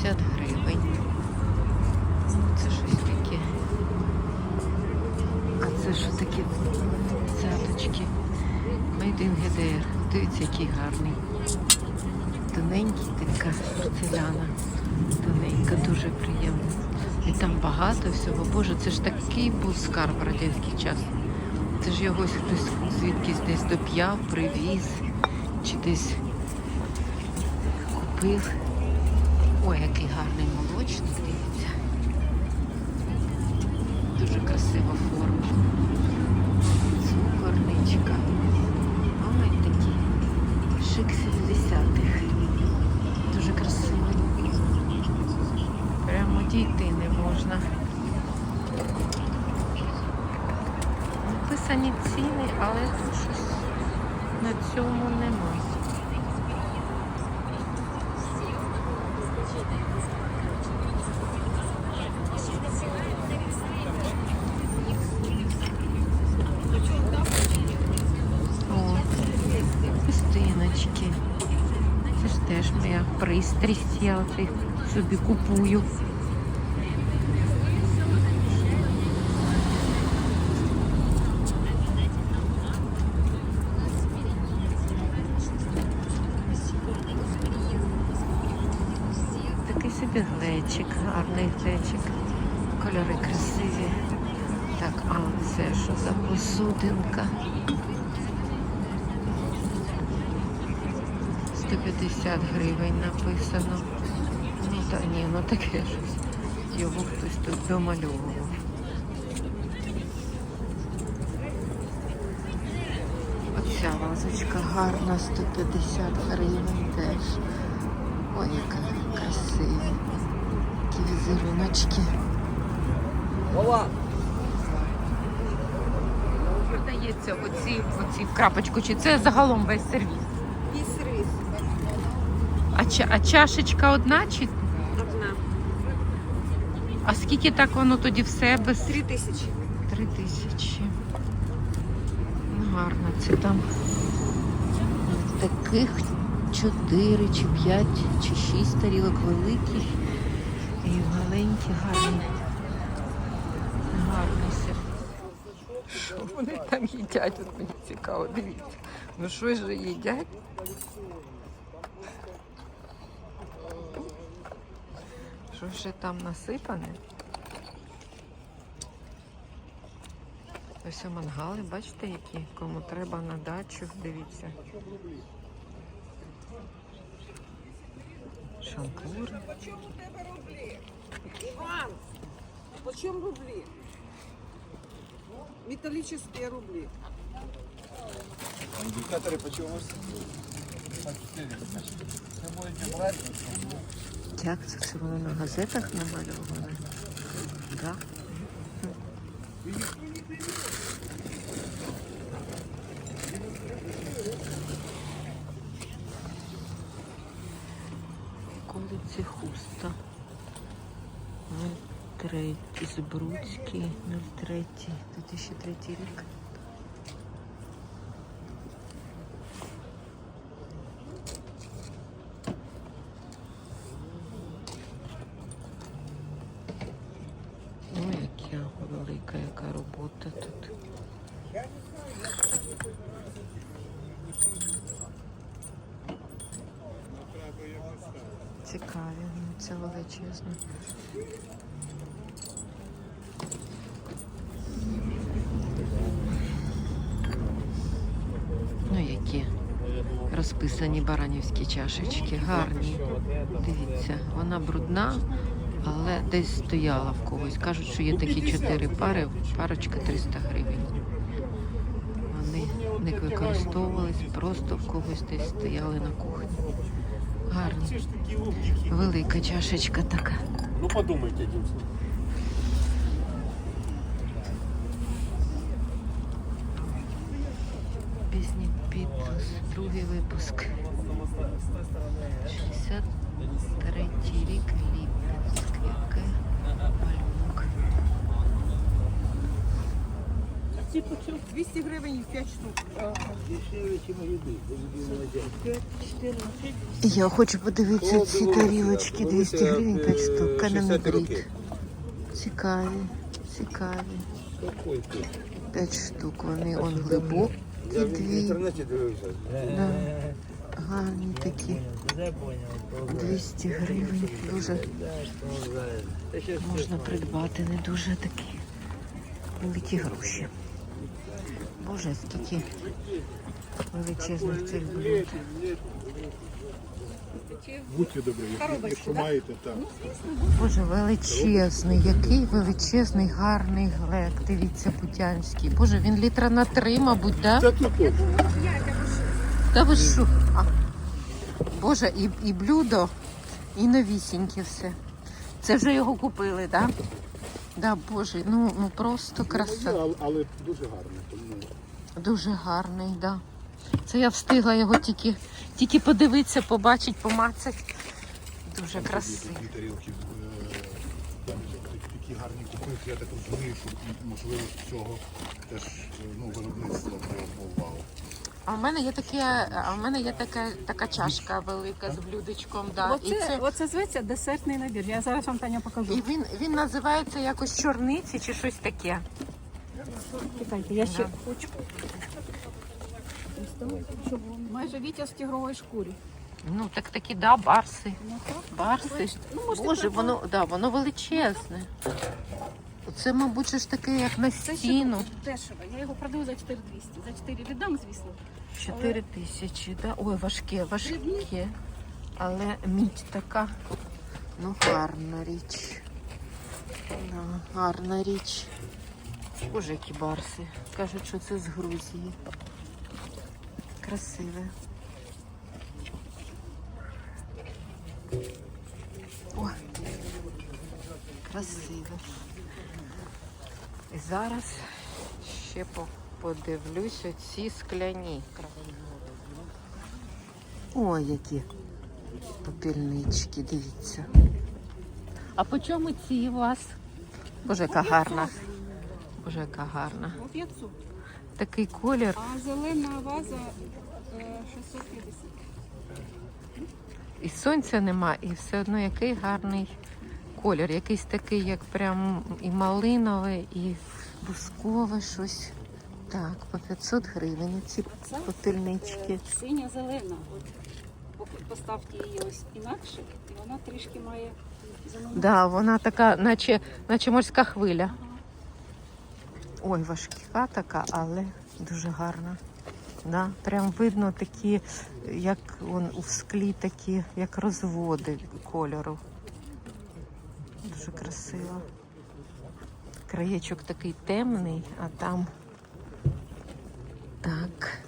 150 гривень. Ну, Це щось таке. А це що таке? Цяточки. Made in GDR. Дивіться, який гарний. Тоненький така порцеляна. Тоненька, дуже приємна. І там багато всього. Боже, це ж такий був скарб радянський час. Це ж його хтось звідкись десь доп'яв, привіз, чи десь купив. Ой, який гарний молочник, дивіться. Дуже красива форма. Цукорничка. Ой, такий шик 70-х. Дуже красивий. Прямо дійти не можна. Написані ціни, але щось на цьому нема. О, хустиночки. Це ж теж моя пристрість, я оцих собі купую. Такий собі глечик, гарний глечик. Кольори красиві. Так, а це що за посудинка? 150 гривень написано. Ну та ні, ну таке щось. Його хтось тут домальовував. Оця вазочка гарна, 150 гривень теж. Ой, яка красива. Які візеруночки. Продається оці, оці в крапочку, чи це загалом весь сервіс? А, ча, а чашечка одна чи Одна. а скільки так воно тоді все без Три тисячі. три тисячі? Ну, гарно, це там таких чотири чи п'ять чи шість тарілок великих і маленькі, гарні. Гарний сир. Що вони там їдять? От мені цікаво, дивіться. Ну що ж їдять? Що ще там насипане? Ось мангали, бачите, які? Кому треба на дачу, дивіться. Шампур. Почем у тебе рублі? Іван, почем рублі? Металлические рубли. Индикаторы почему? По 400. Вы будете брать? Як це це воно на газетах намальоване? Да? Колиці хуста. 03 Збруцький, 03 2003 рік. Ой, яка велика яка робота тут. Цікаві, ну це величезно. Ну, які розписані баранівські чашечки, гарні. Дивіться, вона брудна, але десь стояла в когось. Кажуть, що є такі чотири пари, парочка 300 гривень. Вони не використовувались, просто в когось десь стояли на кухні. Гарні. Велика чашечка така. Ну подумайте, одним. Пісні Бітлз, другий випуск. 63 рік Ліпецьк. Яке малюнок. ці по 200 гривень і 5 штук. Я хочу подивитися ці тарілочки 200 гривень 5 штук. Кам'яний брід. Цікаві, цікаві. 5 штук. Вони он глибокі дві. Да. Гарні такі. 200 гривень. Дуже можна придбати, не дуже такі великі гроші. Боже, скільки величезних цих блюд. Будьте добрі, якщо маєте, так. Боже, величезний, який величезний, гарний глек. Дивіться, Бутянський. Боже, він літра на три, мабуть, да? Це. Та ви що? Боже, і, і блюдо, і новісіньке все. Це вже його купили, так? Да? Да, Боже, ну, ну просто краса. Але, але дуже гарно. Тому Дуже гарний, так. Да. Це я встигла його тільки, тільки подивитися, побачити, помацати. Дуже красивий. Дві тарілки е, такі- гарні купив. Я так розумію, що можливо з цього теж е, ну, виробництво привернуло увагу. А в мене є таке, а в мене є така, така чашка велика з блюдечком. Да. І, Оце, це, оце зветься десертний набір. Я зараз вам Таня покажу. і він, він називається якось чорниці чи щось таке. Чекайте, я ще хочу. Майже вітя з тігрової шкурі. Ну так такі, да, барси. Ну так. Барси. Ну, можете Боже, придбати. воно, да, воно величезне. Це, мабуть, ж таке, як на Це ще стіну. дешево. Я його продаю за 4200. За 4 віддам, звісно. 4 тисячі, да? Ой, важке, важке. Але мідь така. Ну, гарна річ. Да, гарна річ. Боже, які барси. Кажуть, що це з Грузії. Красиве. О, красиве. І зараз ще подивлюсь оці скляні. Ой, які попільнички, дивіться. А по чому ці у вас? Боже, яка гарна. Боже, яка гарна. По 500. Такий колір. А зелена ваза е, 650. І сонця нема, і все одно який гарний колір. Якийсь такий, як прям і малинове, і бускове щось. Так, по 500 гривень ці Це попільнички. синя зелена. От поставте її ось інакше, і вона трішки має зелену. Да, вона така, наче, наче морська хвиля. Ой, важка така, але дуже гарна. Да, прям видно такі, як он у склі такі, як розводи кольору. Дуже красиво. Краєчок такий темний, а там так.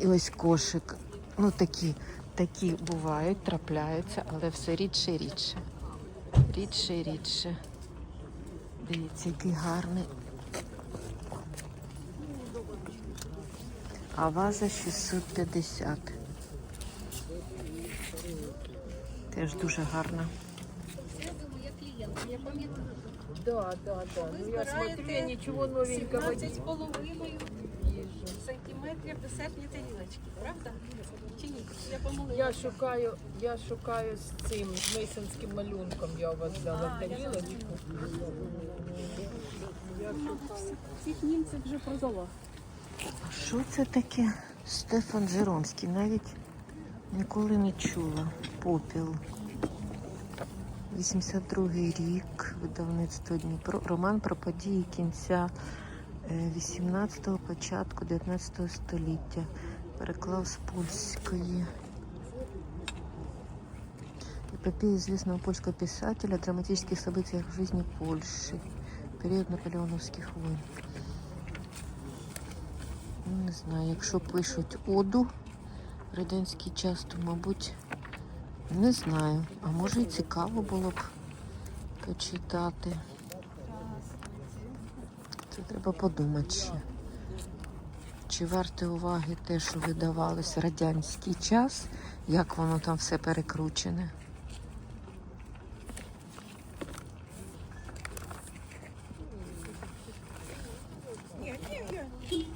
І ось кошик. Ну такі, такі бувають, трапляються, але все рідше і рідше. Рідше і рідше. Дивіться, який гарний. А ваза 650. Теж дуже гарна. Да, да, да. Ну я смотрю, ничего новенького. 17 з половиною сантиметрів десертні тарілочки, правда? Чи ні? Я помилилася. Я шукаю, я шукаю з цим з мейсонським малюнком. Я у вас взяла тарілочку. Я. Цих німців вже продала. А що це таке? Стефан Жиромський. Навіть ніколи не чула. Попіл. 82-й рік, видавництво Дніпро. Роман про події кінця 18-го, початку 19 століття. Переклав з польської. Эпопея известного польского писателя о драматических событиях в жизни Польши. Период наполеоновских войн. Ну, Не знаю, якщо пишуть оду радянський час, то, мабуть, не знаю. А може і цікаво було б почитати. Це треба подумати ще. Чи варте уваги те, що видавалось радянський час, як воно там все перекручене? Ні, ні.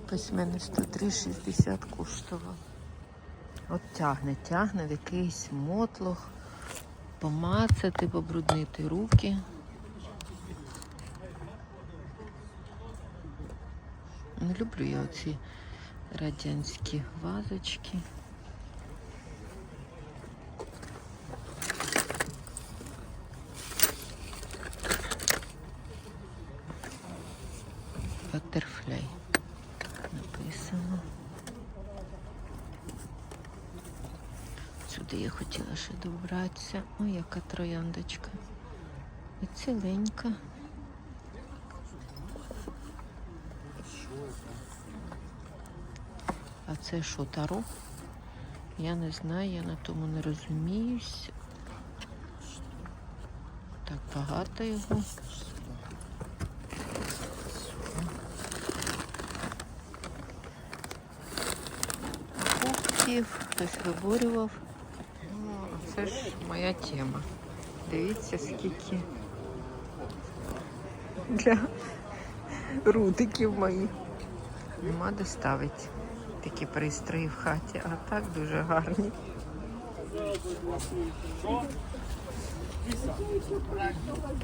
Письменництва 3,60 коштував. От тягне, тягне в якийсь мотлох, помацати, побруднити руки. Не люблю я оці радянські вазочки. Баттерфляй написано. Сюди я хотіла ще добратися. Ой, яка трояндочка. І ціленька. А це що, таро? Я не знаю, я на тому не розуміюсь. Так багато його. Кубків, хтось виборював. Це ж моя тема. Дивіться, скільки для рудиків моїх. Нема де ставити такі пристрої в хаті, а так дуже гарні.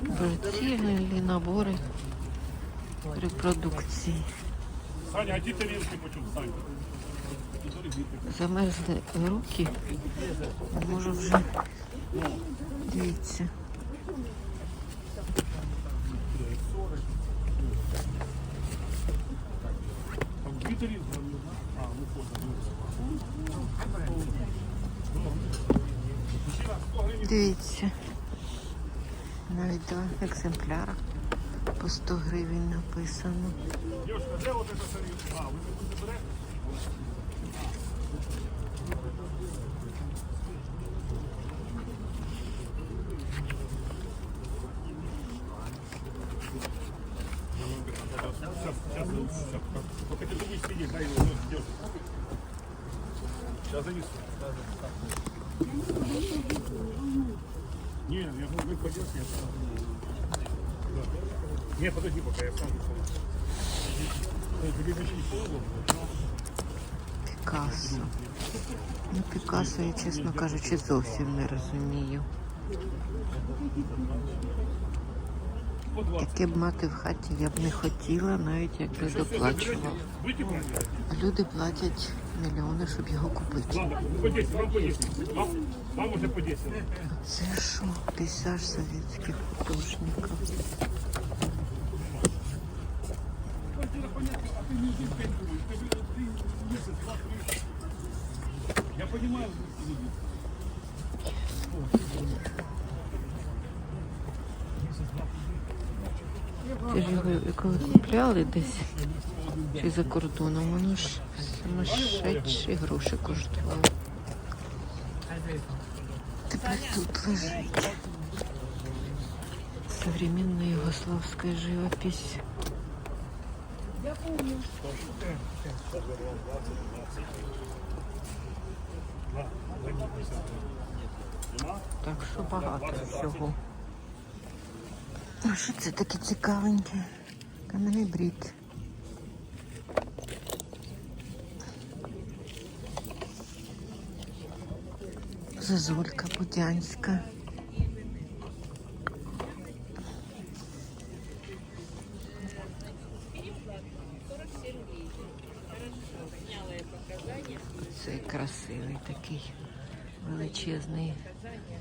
Брутільні набори репродукції. Саня, а ті тарілки почув, Саня. Замерзли руки. Можу вже. Дивіться. Дивіться. Навіть два екземпляра по 100 гривень написано. Дівчинка, де от ця тарілка? А, ви не берете? Не, подожди, пока я сам. Пікассо. Ну, Пікассо я, чесно кажучи, зовсім не розумію. По 20. Таке б мати в хаті я б не хотіла, навіть якби доплачував. А люди платять мільйони, щоб його купити. Ладно, по 10, вам по 10. Вам, вам уже по 10. Це що? Пейзаж совєтських художників. Я понимаю. Ти ж його коли купляли десь чи за кордоном, воно ж сумасшедші гроші коштувало. Тепер тут лежить. Современная югославская живопись. Так що багато всього. А що це таке цікавеньке? Брід. Зазулька будянська. Це красивий такий величезний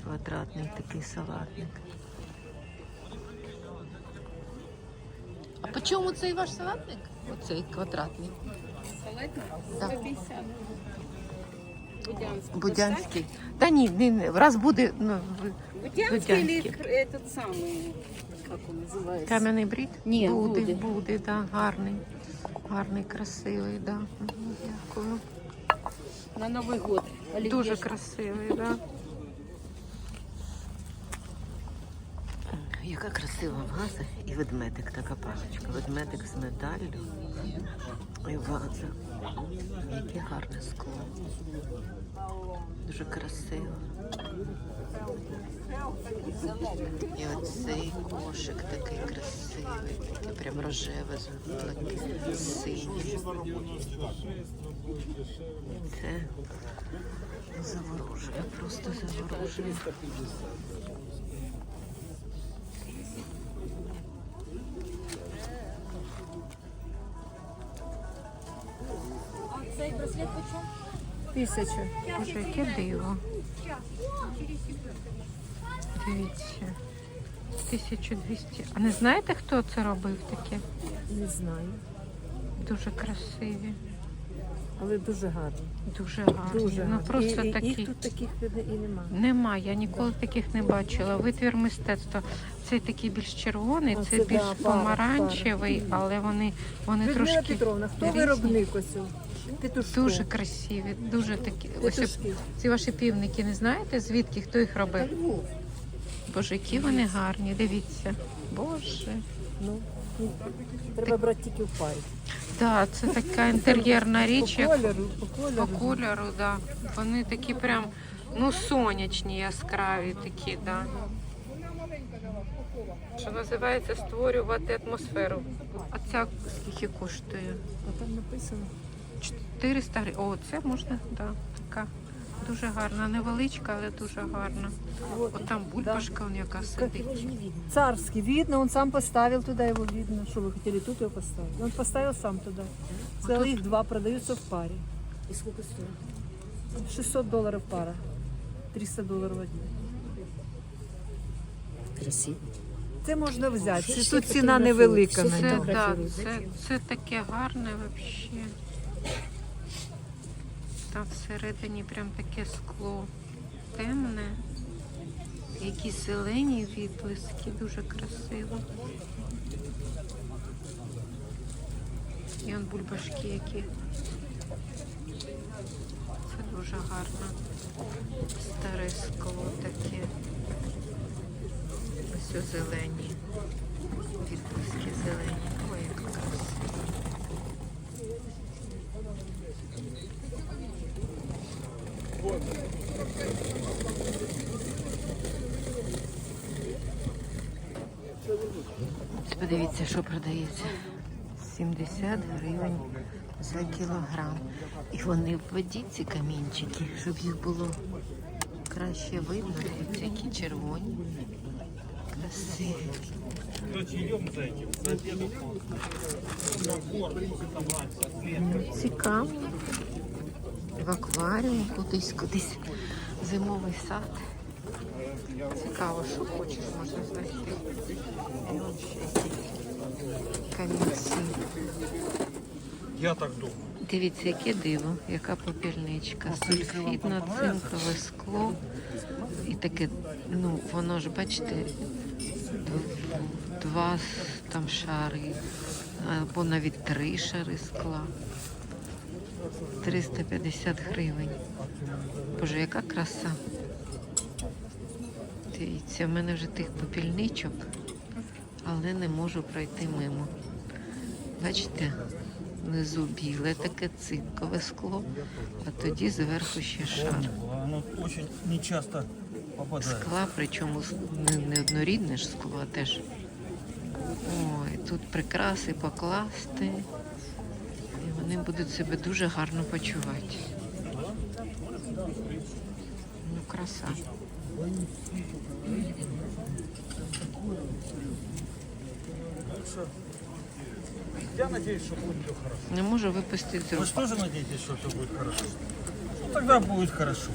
квадратний такий салатник. А по чому цей ваш салатник? Оцей квадратний. Салатник Так. 150. Будянский. Будянський. Та ні, ні, ні, раз буде ну, ви- Будянский Будянский. или к- этот самый, как он называется? кам'яний брід? Ні, буде, буде. буде, да, гарний. Гарний, красивий, да. Мгм, Дякую. На Новый год. Оливье. Дуже красивий, да. яка красива ваза і ведмедик, така паличка. Ведмедик з медаллю і ваза. Яке гарне скло. Дуже красиво. І оцей кошик такий красивий, прям рожеве, синім. Це заворожує, просто заворожує. Тисячу. Боже, яке диво. Дивіться. 1200. А не знаєте, хто це робив таке? Не знаю. Дуже красиві, Але дуже гарно. дуже гарні. Дуже ну гарно. просто і, і, такі. Їх тут таких і немає. Нема, я ніколи таких не бачила. Витвір мистецтва. Цей такий більш червоний, А це це, більш да, пара, помаранчевий, але вони, вони Людмила трошки Петровна, хто різні. виробник ось? Петушко. дуже красиві, дуже такі. Ось ці ваші півники, не знаєте звідки? Хто їх робив? Боже, які вони гарні, дивіться. Боже. Ну, ну, треба брати тільки в парі. Так, це така інтер'єрна річ. По як кольору, по кольору. По кольору, да. Вони такі прям, ну, сонячні, яскраві такі, да. Що називається створювати атмосферу. А ця скільки коштує? А там написано. 400 гривень. О, це можна, да, така. Дуже гарна, невеличка, але дуже гарна. Вот. От там бульбашка, он яка сидить. Царский, видно, он сам поставил туда его, видно. Что вы хотели тут его поставить? Он поставил сам туда. Целых два продаются в паре. И сколько стоит? 600 долларов пара. 300 долларов один. Красиво. Це можна взяти. Це тут ціна невелика Ще на Це, нього. да, це, це таке гарне взагалі. Там всередині прям таке скло темне. Якісь зелені відблиски, дуже красиво. І он бульбашки які. Це дуже гарно. Старе скло таке. Ось зелені. Відблиски зелені. Ой, як красиво. Ось Подивіться, що продається. 70 гривень за кілограм. І вони в воді, ці камінчики, щоб їх було краще видно. Дивіться, які червоні. Красиві. Цікаво. В акваріум кудись, кудись. Зимовий сад. Цікаво, що хочеш, можна знайти. Он камінці. Я так думаю. Дивіться, яке диво, яка попільничка. Сульфідно-цинкове скло. І таке, ну, воно ж, бачите, два там шари, або навіть три шари скла. 350 гривень. Боже, яка краса. Дивіться, в мене вже тих попільничок, але не можу пройти мимо. Бачите, внизу біле таке цинкове скло, а тоді зверху ще шар. Скла, причому не, не однорідне ж скло, а теж. Ой, тут прикраси покласти. І вони будуть себе дуже гарно почувати. Ну, краса. Я надеюсь, что будет все хорошо. Не можу випустити Вы же тоже надеетесь, что все будет хорошо? Ну, тогда будет хорошо.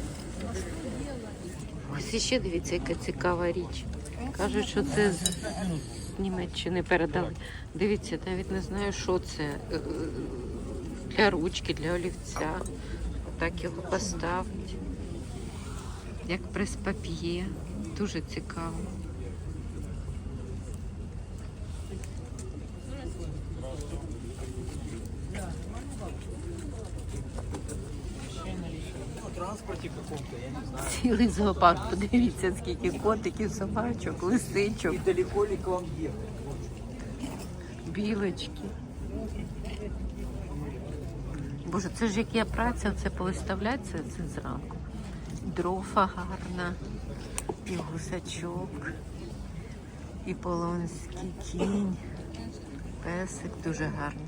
Ось іще дивіться, яка цікава річ. Кажуть, що це з з Німеччини передали. Дивіться, навіть не знаю, що це. Е, Для ручки, для олівця. Так його поставить. Як прес-пап'є. Дуже цікаво. знаю. Цілий зоопарк, подивіться, скільки котиків, собачок, лисичок, И далеко ли к вам ехать? білочки. Боже, це ж як я праця, це повиставляти це, це зранку. Дрофа гарна, і гусачок, і полонський кінь, песик дуже гарний.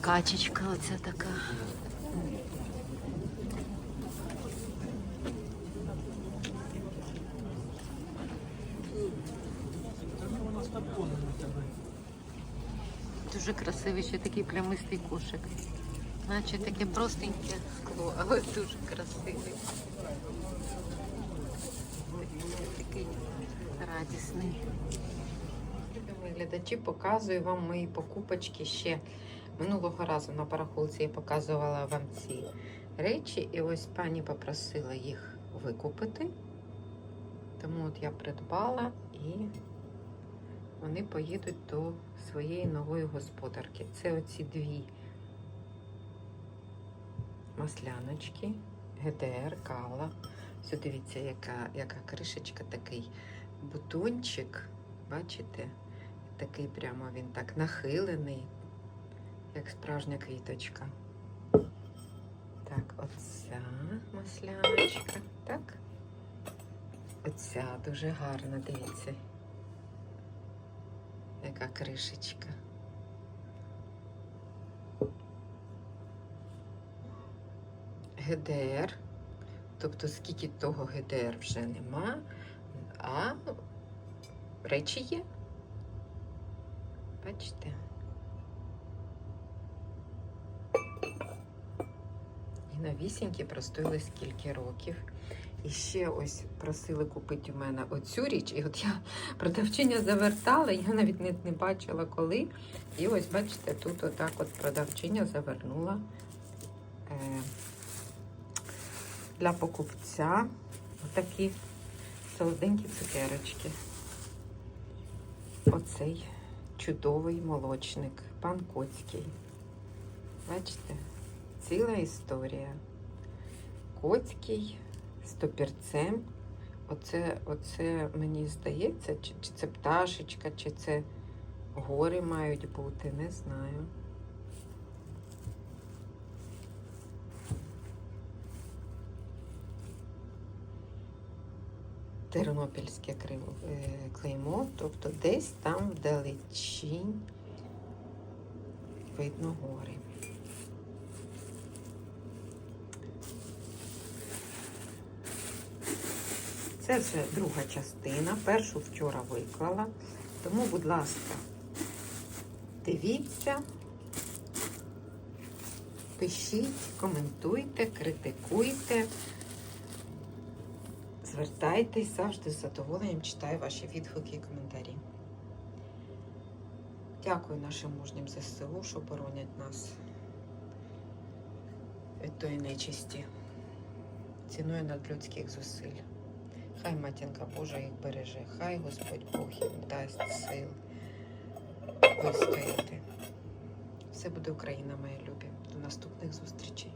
Качечка оця така. Дуже красивий, ще такий плямистий кошик. Наче таке простеньке скло, але дуже красивий. Такий радісний. Глядачі, показую вам мої покупочки ще минулого разу на барахолці я показувала вам ці речі, і ось пані попросила їх викупити. Тому от я придбала і вони поїдуть до своєї нової господарки. Це оці дві масляночки, ГДР, кала. Все дивіться, яка, яка кришечка, такий бутончик. Бачите? Такий прямо він так нахилений, як справжня квіточка. Так, оця масляночка. Так. Оця дуже гарна, дивіться. Яка кришечка. ГДР. Тобто, скільки того ГДР вже нема, а речі є. Бачите? І новісінькі простоїли скільки років. І ще ось просили купити у мене оцю річ. І от я продавчиня завертала, я навіть не, не бачила коли. І ось, бачите, тут отак от продавчиня завернула е, для покупця отакі солоденькі цукерочки. Оцей чудовий молочник, пан Коцький. Бачите? Ціла історія. Коцький з топірцем. Оце, оце мені здається, чи, чи це пташечка, чи це гори мають бути, не знаю. Тернопільське е, клеймо, тобто десь там вдалечінь видно гори. Це вже друга частина. Першу вчора виклала. Тому, будь ласка, дивіться, пишіть, коментуйте, критикуйте. Звертайтесь завжди з задоволенням читаю ваші відгуки і коментарі. Дякую нашим мужнім ЗСУ, що боронять нас від тої нечисті. Ціную надлюдських зусиль. Хай матінка Божа їх береже, хай Господь Бог їм дасть сил вистояти. Все буде Україна, моя любі. До наступних зустрічей.